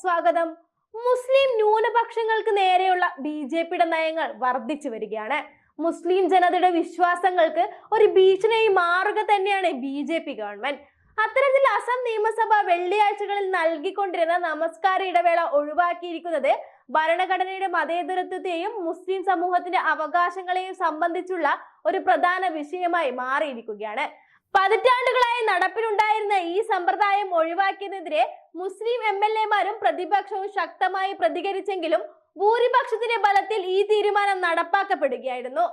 സ്വാഗതം. മുസ്ലിം ന്യൂനപക്ഷങ്ങൾക്ക് നേരെയുള്ള ബി ജെ പിയുടെ നയങ്ങൾ വർദ്ധിച്ചു വരികയാണ്. മുസ്ലിം ജനതയുടെ വിശ്വാസങ്ങൾക്ക് ഒരു ഭീഷണിയായി മാറുക തന്നെയാണ് ബി ജെ പി ഗവൺമെന്റ്. അത്തരത്തിൽ അസം നിയമസഭ വെള്ളിയാഴ്ചകളിൽ നൽകിക്കൊണ്ടിരുന്ന നമസ്കാര ഇടവേള ഒഴിവാക്കിയിരിക്കുന്നത് ഭരണഘടനയുടെ മതേതരത്വത്തെയും മുസ്ലിം സമൂഹത്തിന്റെ അവകാശങ്ങളെയും സംബന്ധിച്ചുള്ള ഒരു പ്രധാന വിഷയമായി മാറിയിരിക്കുകയാണ്. പതിറ്റാണ്ടുകളായി നടപ്പിലുണ്ടായിരുന്ന ഈ സമ്പ്രദായം ഒഴിവാക്കിയതിനെതിരെ മുസ്ലിം എം എൽ എമാരും പ്രതിപക്ഷവും ശക്തമായി പ്രതികരിച്ചെങ്കിലും ഭൂരിപക്ഷത്തിന്റെ ബലത്തിൽ ഈ തീരുമാനം നടപ്പാക്കപ്പെടുകയായിരുന്നു.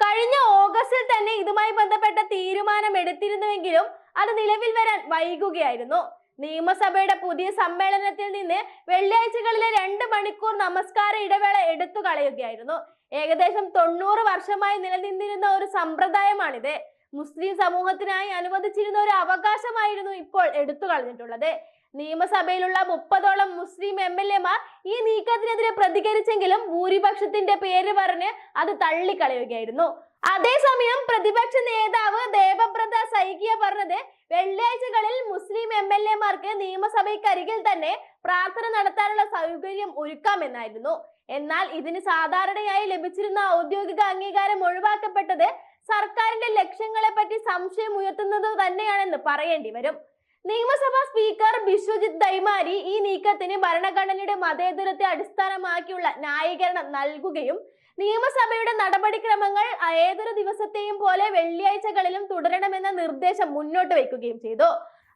കഴിഞ്ഞ ഓഗസ്റ്റിൽ തന്നെ ഇതുമായി ബന്ധപ്പെട്ട തീരുമാനം എടുത്തിരുന്നുവെങ്കിലും അത് നിലവിൽ വരാൻ വൈകുകയായിരുന്നു. നിയമസഭയുടെ പുതിയ സമ്മേളനത്തിൽ നിന്ന് വെള്ളിയാഴ്ചകളിലെ രണ്ട് മണിക്കൂർ നമസ്കാര ഇടവേള എടുത്തു കളയുകയായിരുന്നു ഏകദേശം തൊണ്ണൂറ് വർഷമായി നിലനിന്നിരുന്ന ഒരു സമ്പ്രദായമാണിത്. മുസ്ലിം സമൂഹത്തിനായി അനുവദിച്ചിരുന്ന ഒരു അവകാശമായിരുന്നു ഇപ്പോൾ എടുത്തു കളഞ്ഞിട്ടുള്ളത്. നിയമസഭയിലുള്ള മുപ്പതോളം മുസ്ലിം എം എൽ എമാർ ഈ നീക്കത്തിനെതിരെ പ്രതികരിച്ചെങ്കിലും ഭൂരിപക്ഷത്തിന്റെ പേര് പറഞ്ഞ് അത് തള്ളിക്കളയുകയായിരുന്നു. അതേസമയം പ്രതിപക്ഷ നേതാവ് ദേവബ്രത സൈകിയ പറഞ്ഞത് വെള്ളിയാഴ്ചകളിൽ മുസ്ലിം എം എൽ എമാർക്ക് നിയമസഭയ്ക്കരികിൽ തന്നെ പ്രാർത്ഥന നടത്താനുള്ള സൗകര്യം ഒരുക്കാമെന്നായിരുന്നു. എന്നാൽ ഇതിന് സാധാരണയായി ലഭിച്ചിരുന്ന ഔദ്യോഗിക അംഗീകാരം ഒഴിവാക്കപ്പെട്ടത് സർക്കാരിന്റെ ലക്ഷ്യങ്ങളെ പറ്റി സംശയം ഉയർത്തുന്നത് തന്നെയാണെന്ന് പറയേണ്ടി വരും. നിയമസഭാ സ്പീക്കർ ബിശ്വജിത് ദൈമാരി ഈ നീക്കത്തിന് ഭരണഘടനയുടെ മതേതരത്തെ അടിസ്ഥാനമാക്കിയുള്ള ന്യായീകരണം നൽകുകയും നിയമസഭയുടെ നടപടിക്രമങ്ങൾ ഏതൊരു ദിവസത്തെയും പോലെ വെള്ളിയാഴ്ചകളിലും തുടരണമെന്ന നിർദ്ദേശം മുന്നോട്ട് വയ്ക്കുകയും ചെയ്തു.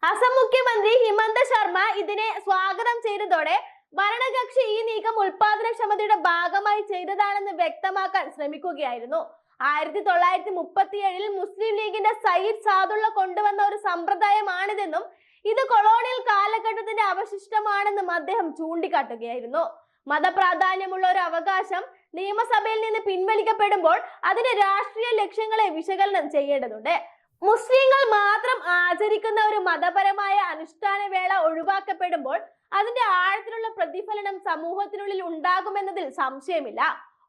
അസം മുഖ്യമന്ത്രി ഹിമന്ത ശർമ്മ ഇതിനെ സ്വാഗതം ചെയ്തതോടെ ഭരണകക്ഷി ഈ നീക്കം ഉൽപാദനക്ഷമതയുടെ ഭാഗമായി ചെയ്തതാണെന്ന് വ്യക്തമാക്കാൻ ശ്രമിക്കുകയായിരുന്നു. ആയിരത്തി തൊള്ളായിരത്തി മുപ്പത്തി ഏഴിൽ മുസ്ലിം ലീഗിന്റെ സയ്യിദ് സാദുള്ള കൊണ്ടുവന്ന ഒരു സമ്പ്രദായമാണിതെന്നും ഇത് കൊളോണിയൽ കാലഘട്ടത്തിന്റെ അവശിഷ്ടമാണെന്നും അദ്ദേഹം ചൂണ്ടിക്കാട്ടുകയായിരുന്നു. മതപ്രാധാന്യമുള്ള ഒരു അവകാശം നിയമസഭയിൽ നിന്ന് പിൻവലിക്കപ്പെടുമ്പോൾ അതിന്റെ രാഷ്ട്രീയ ലക്ഷ്യങ്ങളെ വിശകലനം ചെയ്യേണ്ടതുണ്ട്. മുസ്ലിങ്ങൾ മാത്രം ആചരിക്കുന്ന ഒരു മതപരമായ അനുഷ്ഠാന വേള ഒഴിവാക്കപ്പെടുമ്പോൾ അതിന്റെ ആഴത്തിലുള്ള പ്രതിഫലനം സമൂഹത്തിനുള്ളിൽ ഉണ്ടാകുമെന്നതിൽ സംശയമില്ല.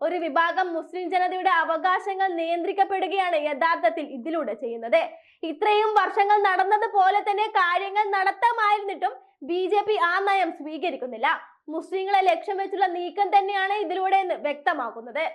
ഒരു വിഭാഗം മുസ്ലിം ജനതയുടെ അവകാശങ്ങൾ നിയന്ത്രിക്കപ്പെടുകയാണ് യഥാർത്ഥത്തിൽ ഇതിലൂടെ ചെയ്യുന്നത്. ഇത്രയും വർഷങ്ങൾ നടന്നതുപോലെ തന്നെ കാര്യങ്ങൾ നടത്താമായിരുന്നിട്ടും ബി ജെ പി ആ നയം സ്വീകരിക്കുന്നില്ല. മുസ്ലിങ്ങളെ ലക്ഷ്യം വെച്ചുള്ള നീക്കം തന്നെയാണ് ഇതിലൂടെ എന്ന് വ്യക്തമാക്കുന്നത്.